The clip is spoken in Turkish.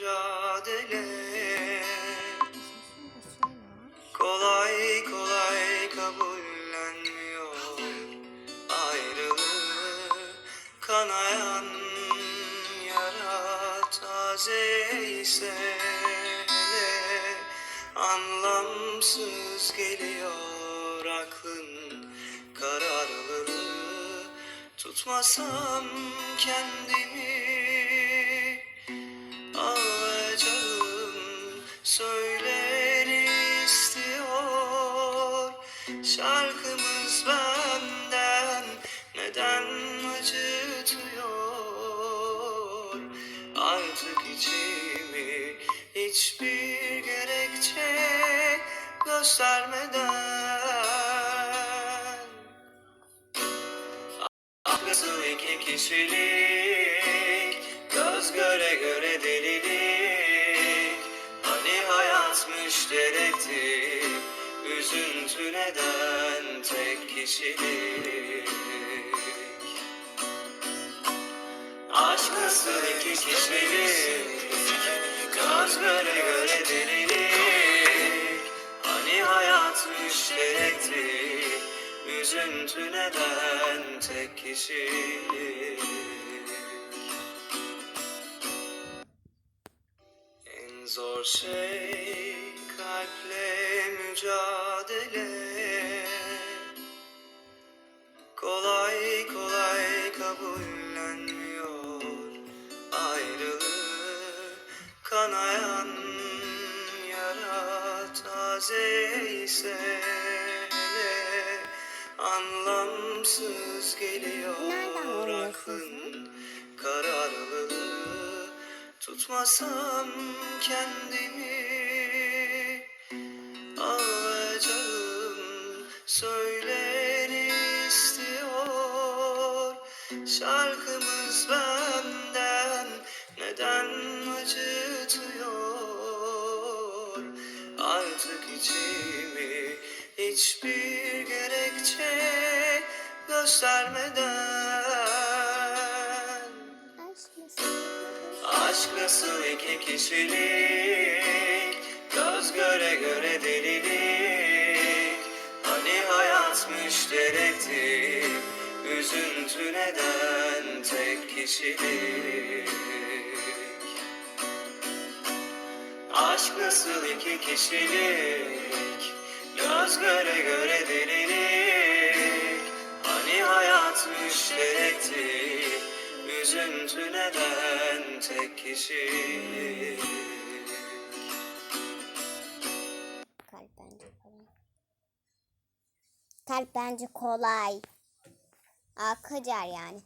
mücadele. Kolay kolay kabullenmiyor. Ayrılığı Kanayan yara taze ise hele Anlamsız geliyor aklın kararlılığı. Tutmasam kendimi Şarkımız benden neden acıtıyor? Artık içimi hiçbir gerekçe göstermeden. Nasıl iki kişilik Göz göre göre delilik. Hani hayat müşterekti Üzüntü neden tek kişilik. Aşk nasıl iki kişilik? Göz göre göre delilik. Hani hayat müşterekti Üzüntü neden tek kişilik zor şey kalple mücadele. Kolay kolay kabullenmiyor ayrılığı. Kanayan yara taze ise hele Anlamsız geliyor aklın Tutmasam kendimi Ağlayacağım söyler istiyor. Şarkımız benden neden acıtıyor? Artık içimi hiçbir gerekçe göstermeden Aşk nasıl iki kişilik. Göz göre göre delilik. Hani hayat müşterekti Üzüntü neden tek kişilik? Aşk nasıl iki kişilik. Göz göre göre delilik. Hani hayat müşterekti Üzüntü neden tek kişilik Kalp bence kolay. Kalp bence kolay. Akıcar yani.